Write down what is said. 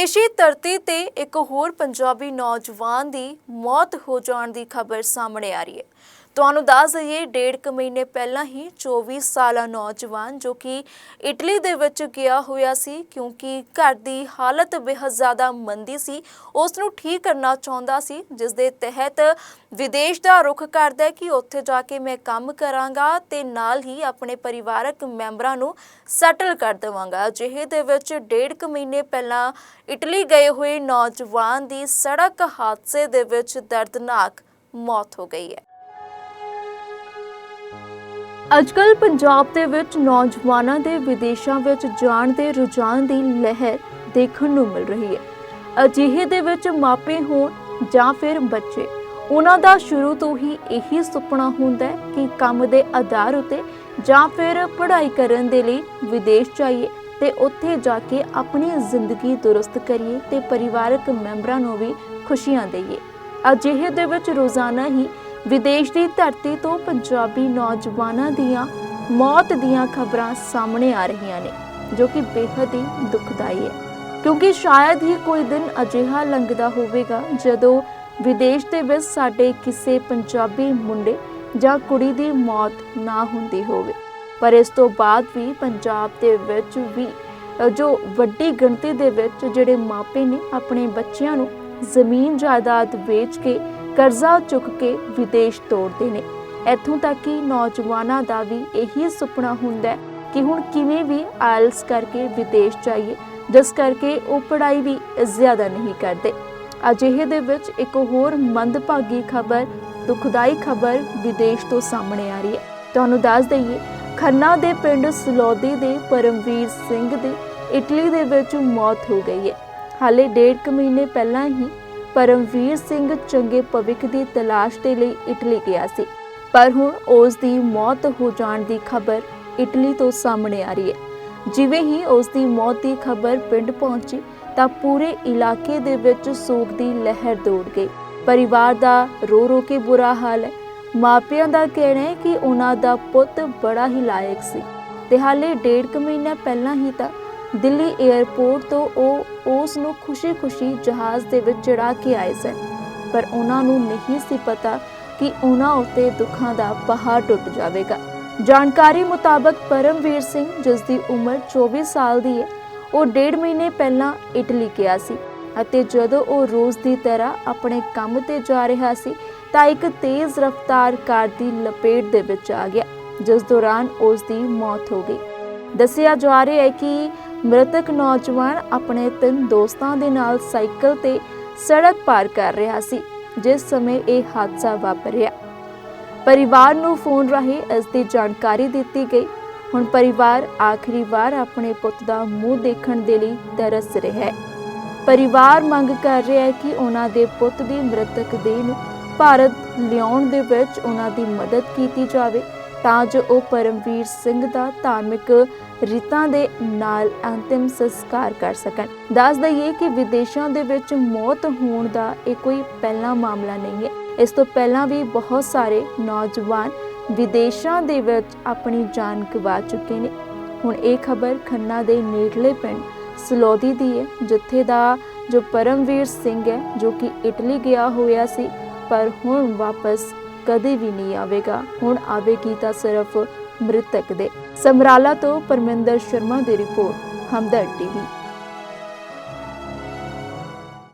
ਵਿਦੇਸ਼ੀ ਧਰਤੀ ਤੇ ਇੱਕ ਹੋਰ ਪੰਜਾਬੀ ਨੌਜਵਾਨ ਦੀ ਮੌਤ ਹੋ ਜਾਣ ਦੀ ਖਬਰ ਸਾਹਮਣੇ ਆ ਰਹੀ ਹੈ। ਤੁਹਾਨੂੰ ਦੱਸ ਦਈਏ, ਡੇਢ ਕੁ ਮਹੀਨੇ ਪਹਿਲਾਂ ਹੀ 24 ਸਾਲਾ ਨੌਜਵਾਨ ਜੋ ਕਿ ਇਟਲੀ ਦੇ ਵਿੱਚ ਗਿਆ ਹੋਇਆ ਸੀ ਕਿਉਂਕਿ ਘਰ ਦੀ ਹਾਲਤ ਬੇਹੱਦ ਜ਼ਿਆਦਾ ਮੰਦੀ ਸੀ। ਉਸ ਨੂੰ ਠੀਕ ਕਰਨਾ ਚਾਹੁੰਦਾ ਸੀ ਜਿਸ ਦੇ ਤਹਿਤ ਵਿਦੇਸ਼ ਦਾ ਰੁਖ ਕਰਦਾ ਹੈ ਕਿ ਉੱਥੇ ਜਾ ਕੇ ਮੈਂ ਕੰਮ ਕਰਾਂਗਾ ਤੇ ਨਾਲ ਹੀ ਆਪਣੇ ਪਰਿਵਾਰਕ ਮੈਂਬਰਾਂ ਨੂੰ ਸੈਟਲ ਕਰ ਦੇਵਾਂਗਾ। ਅਜਿਹੇ ਦੇ ਵਿੱਚ ਡੇਢ ਕੁ ਮਹੀਨੇ ਪਹਿਲਾਂ ਇਟਲੀ ਗਏ ਹੋਏ ਨੌਜਵਾਨ ਦੀ ਸੜਕ ਹਾਦਸੇ ਦੇ ਵਿੱਚ ਦਰਦਨਾਕ ਮੌਤ ਹੋ ਗਈ ਹੈ। ਅੱਜਕੱਲ ਪੰਜਾਬ ਦੇ ਵਿੱਚ ਨੌਜਵਾਨਾਂ ਦੇ ਵਿਦੇਸ਼ਾਂ ਵਿੱਚ ਜਾਣ ਦੇ ਰੁਝਾਨ ਦੀ ਲਹਿਰ ਦੇਖਣ ਨੂੰ ਮਿਲ ਰਹੀ ਹੈ। ਅਜਿਹੇ ਦੇ ਵਿੱਚ ਮਾਪੇ ਹੋਣ ਜਾਂ ਫਿਰ ਬੱਚੇ, ਉਹਨਾਂ ਦਾ ਸ਼ੁਰੂ ਤੋਂ ਹੀ ਇਹੀ ਸੁਪਨਾ ਹੁੰਦਾ ਹੈ ਕਿ ਕੰਮ ਦੇ ਆਧਾਰ ਉਤੇ ਜਾਂ ਫਿਰ ਪੜ੍ਹਾਈ ਕਰਨ ਦੇ ਲਈ ਵਿਦੇਸ਼ ਜਾਈਏ ਤੇ ਉੱਥੇ ਜਾ ਕੇ ਆਪਣੀ ਜ਼ਿੰਦਗੀ ਦੁਰਸਤ ਕਰੀਏ ਤੇ ਪਰਿਵਾਰਕ ਮੈਂਬਰਾਂ ਨੂੰ ਵੀ ਖੁਸ਼ੀਆਂ ਦੇਈਏ। ਅਜਿਹੇ ਦੇ ਵਿੱਚ ਰੋਜ਼ਾਨਾ ਹੀ ਵਿਦੇਸ਼ ਦੀ ਧਰਤੀ ਤੋਂ ਪੰਜਾਬੀ ਨੌਜਵਾਨਾਂ ਦੀਆਂ ਮੌਤ ਦੀਆਂ ਖਬਰਾਂ ਸਾਹਮਣੇ ਆ ਰਹੀਆਂ ਨੇ, ਜੋ ਕਿ ਬੇहद ਹੀ ਦੁਖਦਾਈ ਹੈ। ਕਿਉਂਕਿ ਸ਼ਾਇਦ ਹੀ ਕੋਈ ਦਿਨ ਅਜਿਹਾ ਲੰਘਦਾ ਹੋਵੇਗਾ ਜਦੋਂ ਵਿਦੇਸ਼ ਦੇ ਵਿੱਚ ਸਾਡੇ ਕਿਸੇ ਪੰਜਾਬੀ ਮੁੰਡੇ ਜਾਂ ਕੁੜੀ ਦੀ ਮੌਤ ਨਾ ਹੁੰਦੀ ਹੋਵੇ। ਪਰ ਇਸ ਤੋਂ ਬਾਅਦ ਵੀ ਪੰਜਾਬ ਦੇ ਵਿੱਚ ਵੀ ਜੋ ਵੱਡੀ ਗਿਣਤੀ ਦੇ ਵਿੱਚ ਜਿਹੜੇ ਮਾਪੇ ਨੇ, ਆਪਣੇ ਬੱਚਿਆਂ ਨੂੰ ਜ਼ਮੀਨ ਜਾਇਦਾਦ ਵੇਚ ਕੇ ਕਰਜ਼ਾ ਚੁੱਕ ਕੇ ਵਿਦੇਸ਼ ਤੋੜਦੇ ਨੇ। ਇੱਥੋਂ ਤੱਕ ਕਿ ਨੌਜਵਾਨਾਂ ਦਾ ਵੀ ਇਹੀ ਸੁਪਨਾ ਹੁੰਦਾ ਕਿ ਹੁਣ ਕਿਵੇਂ ਵੀ ਆਇਲਸ ਕਰਕੇ ਵਿਦੇਸ਼ ਜਾਈਏ, ਜਿਸ ਕਰਕੇ ਉਹ ਪੜ੍ਹਾਈ ਵੀ ਜ਼ਿਆਦਾ ਨਹੀਂ ਕਰਦੇ। ਅਜਿਹੇ ਦੇ ਵਿੱਚ ਇੱਕ ਹੋਰ ਮੰਦਭਾਗੀ ਖਬਰ, ਦੁਖਦਾਈ ਖਬਰ ਵਿਦੇਸ਼ ਤੋਂ ਸਾਹਮਣੇ ਆ ਰਹੀ ਹੈ। ਤੁਹਾਨੂੰ ਦੱਸ ਦਈਏ, ਖੰਨਾ ਦੇ ਪਿੰਡ ਸਲੌਦੀ ਦੇ ਪਰਮਵੀਰ ਸਿੰਘ ਦੀ ਇਟਲੀ ਦੇ ਵਿੱਚ ਮੌਤ ਹੋ ਗਈ ਹੈ। ਹਾਲੇ ਡੇਢ ਕੁ ਮਹੀਨੇ ਪਹਿਲਾਂ ਹੀ ਪਰਮਵੀਰ ਸਿੰਘ ਚੰਗੇ ਭਵਿੱਖ ਦੀ ਤਲਾਸ਼ ਦੇ ਲਈ ਇਟਲੀ ਗਿਆ ਸੀ। ਪਰ ਹੁਣ ਉਸ ਦੀ ਮੌਤ ਹੋ ਜਾਣ ਦੀ ਖਬਰ ਇਟਲੀ ਤੋਂ ਸਾਹਮਣੇ ਆ ਰਹੀ ਹੈ। ਜਿਵੇਂ ਹੀ ਉਸ ਦੀ ਮੌਤ ਦੀ ਖਬਰ ਪਿੰਡ ਪਹੁੰਚੀ, ਤਾਂ ਪੂਰੇ ਇਲਾਕੇ ਦੇ ਵਿੱਚ ਸੋਗ ਦੀ ਲਹਿਰ ਦੌੜ ਗਈ। ਪਰਿਵਾਰ ਦਾ ਰੋ ਰੋ ਕੇ ਬੁਰਾ ਹਾਲ ਹੈ। ਮਾਪਿਆਂ ਦਾ ਕਹਿਣਾ ਹੈ ਕਿ ਉਹਨਾਂ ਦਾ ਪੁੱਤ ਬੜਾ ਹੀ ਲਾਇਕ ਸੀ। ਤੇ ਹਾਲੇ ਡੇਢ ਕੁ ਮਹੀਨਾ ਪਹਿਲਾਂ ਹੀ ਤਾਂ ਦਿੱਲੀ 에ਅਰਪੋਰਟ ਤੋਂ ਉਹ ਉਸ ਨੂੰ ਖੁਸ਼ੀ-ਖੁਸ਼ੀ ਜਹਾਜ਼ ਦੇ ਵਿੱਚ ਚੜਾ ਕੇ ਆਏ ਸਨ। ਪਰ ਉਹਨਾਂ ਨੂੰ ਨਹੀਂ ਸੀ ਪਤਾ ਕਿ ਉਹਨਾਂ ਉੱਤੇ ਦੁੱਖਾਂ ਦਾ ਪਹਾੜ ਟੁੱਟ ਜਾਵੇਗਾ। ਜਾਣਕਾਰੀ ਮੁਤਾਬਕ ਪਰਮਵੀਰ ਸਿੰਘ, ਜਿਸ ਦੀ ਉਮਰ 24 ਸਾਲ ਦੀ ਹੈ, ਉਹ ਡੇਢ ਮਹੀਨੇ ਪਹਿਲਾਂ ਇਟਲੀ ਗਿਆ ਸੀ ਅਤੇ ਜਦੋਂ ਉਹ ਰੋਜ਼ ਦੀ ਤਰ੍ਹਾਂ ਆਪਣੇ ਕੰਮ ਤੇ ਜਾ ਰਿਹਾ ਸੀ, ਤਾਂ ਇੱਕ ਤੇਜ਼ ਰਫ਼ਤਾਰ ਕਾਰ ਦੀ ਲਪੇਟ ਦੇ ਵਿੱਚ ਆ ਗਿਆ, ਜਿਸ ਦੌਰਾਨ ਉਸ ਦੀ ਮੌਤ ਹੋ ਗਈ। ਦੱਸਿਆ ਜਾ ਰਿਹਾ ਹੈ ਕਿ ਮ੍ਰਿਤਕ ਨੌਜਵਾਨ ਆਪਣੇ ਤਿੰਨ ਦੋਸਤਾਂ ਦੇ ਨਾਲ ਸਾਈਕਲ ਤੇ ਸੜਕ ਪਾਰ ਕਰ ਰਿਹਾ ਸੀ, ਜਿਸ ਸਮੇਂ ਇਹ ਹਾਦਸਾ ਵਾਪਰਿਆ। ਪਰਿਵਾਰ ਨੂੰ ਫੋਨ ਰਾਹੀਂ ਇਸ ਦੀ ਜਾਣਕਾਰੀ ਦਿੱਤੀ ਗਈ। ਹੁਣ ਪਰਿਵਾਰ ਆਖਰੀ ਵਾਰ ਆਪਣੇ ਪੁੱਤ ਦਾ ਮੂੰਹ ਦੇਖਣ ਦੇ ਲਈ ਤਰਸ ਰਿਹਾ ਹੈ। ਪਰਿਵਾਰ ਮੰਗ ਕਰ ਰਿਹਾ ਹੈ ਕਿ ਉਹਨਾਂ ਦੇ ਪੁੱਤ ਦੀ ਮ੍ਰਿਤਕ ਦੇਹ ਨੂੰ ਭਾਰਤ ਲਿਆਉਣ ਦੇ ਵਿੱਚ ਉਹਨਾਂ ਦੀ ਮਦਦ ਕੀਤੀ ਜਾਵੇ। ਤਾਂ ਜੋ ਉਹ ਪਰਮਵੀਰ ਸਿੰਘ ਦਾ ਧਾਰਮਿਕ ਰੀਤਾਂ ਦੇ ਨਾਲ ਅੰਤਿਮ ਸੰਸਕਾਰ ਕਰ ਸਕਣ। ਦੱਸ ਦਈਏ ਕਿ ਵਿਦੇਸ਼ਾਂ ਦੇ ਵਿੱਚ ਮੌਤ ਹੋਣ ਦਾ ਇਹ ਕੋਈ ਪਹਿਲਾ ਮਾਮਲਾ ਨਹੀਂ ਹੈ। ਇਸ ਤੋਂ ਪਹਿਲਾਂ ਵੀ ਬਹੁਤ ਸਾਰੇ ਨੌਜਵਾਨ ਵਿਦੇਸ਼ਾਂ ਦੇ ਵਿੱਚ ਆਪਣੀ ਜਾਨ ਗਵਾ ਚੁੱਕੇ ਨੇ। ਹੁਣ ਇਹ ਖਬਰ ਖੰਨਾ ਦੇ ਨੇੜਲੇ ਪਿੰਡ ਸਲੋਦੀ ਦੀ ਹੈ, ਜਿੱਥੇ ਦਾ ਜੋ ਪਰਮਵੀਰ ਸਿੰਘ ਹੈ, ਜੋ ਕਿ ਇਟਲੀ ਗਿਆ ਹੋਇਆ ਸੀ, ਪਰ ਹੁਣ ਵਾਪਸ ਕਦੇ ਵੀ ਨਹੀਂ ਆਵੇਗਾ। ਹੁਣ ਆਵੇਗੀ ਤਾਂ ਸਿਰਫ ਮ੍ਰਿਤਕ ਦੇ। ਸਮਰਾਲਾ ਤੋਂ ਪਰਮਿੰਦਰ ਸ਼ਰਮਾ ਦੀ ਰਿਪੋਰਟ ਹਮਦਰ ਟੀਵੀ।